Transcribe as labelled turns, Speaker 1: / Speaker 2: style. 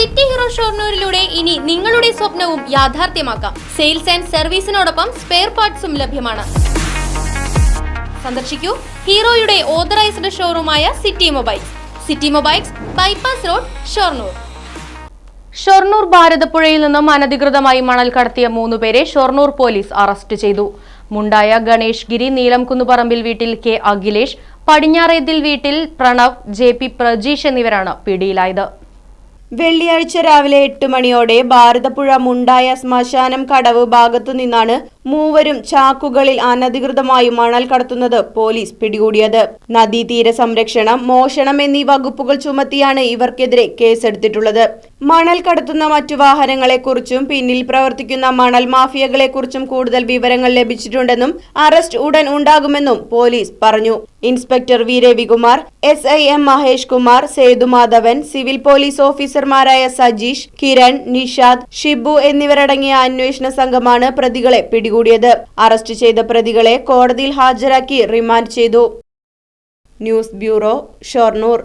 Speaker 1: City hero ഷോർണൂരിലൂടെ ഇനി നിങ്ങളുടെ സ്വപ്നവും യാഥാർത്ഥ്യമാക്കാം. സെയിൽസ് ആൻഡ് സർവീസിനോടൊപ്പം സ്പെയർ പാർട്സും ലഭ്യമാണ്. സന്ദർശിക്കൂ ഹീറോയുടെ authorised ഷോറൂമായ city mobiles. City mobiles bypass road Shoranur. Shoranur ഭാരതപ്പുഴയിൽ നിന്നും അനധികൃതമായി മണൽ കടത്തിയ മൂന്നുപേരെ ഷൊർണൂർ പോലീസ് അറസ്റ്റ് ചെയ്തു. മുണ്ടായ ഗണേഷ് ഗിരി നീലംകുന്നുപറമ്പിൽ വീട്ടിൽ കെ അഖിലേഷ് പടിഞ്ഞാറേതിൽ വീട്ടിൽ പ്രണവ് ജെ പി പ്രജീഷ് എന്നിവരാണ് പിടിയിലായത്.
Speaker 2: വെള്ളിയാഴ്ച രാവിലെ എട്ട് മണിയോടെ ഭാരതപ്പുഴ മുണ്ടായ ശ്മശാനം കടവ് ഭാഗത്തു നിന്നാണ് മൂവരും ചാക്കുകളിൽ അനധികൃതമായി മണൽ കടത്തുന്നത് പോലീസ് പിടികൂടിയത്. നദീതീര സംരക്ഷണം മോഷണം എന്നീ വകുപ്പുകൾ ചുമത്തിയാണ് ഇവർക്കെതിരെ കേസെടുത്തിട്ടുള്ളത്. മണൽ കടത്തുന്ന മറ്റു വാഹനങ്ങളെക്കുറിച്ചും പിന്നിൽ പ്രവർത്തിക്കുന്ന മണൽ മാഫിയകളെക്കുറിച്ചും കൂടുതൽ വിവരങ്ങൾ ലഭിച്ചിട്ടുണ്ടെന്നും അറസ്റ്റ് ഉടൻ ഉണ്ടാകുമെന്നും പോലീസ് പറഞ്ഞു. Inspector V. Ravikumar S. I. M. Mahesh Kumar Sethumadhavan civil police ഓഫീസർമാരായ സജീഷ് കിരൺ നിഷാദ് ഷിബു എന്നിവരടങ്ങിയ അന്വേഷണ സംഘമാണ് പ്രതികളെ പിടികൂടിയത്. അറസ്റ്റ് ചെയ്ത പ്രതികളെ കോടതിയിൽ ഹാജരാക്കി റിമാൻഡ് ചെയ്തു. News bureau Shoranur.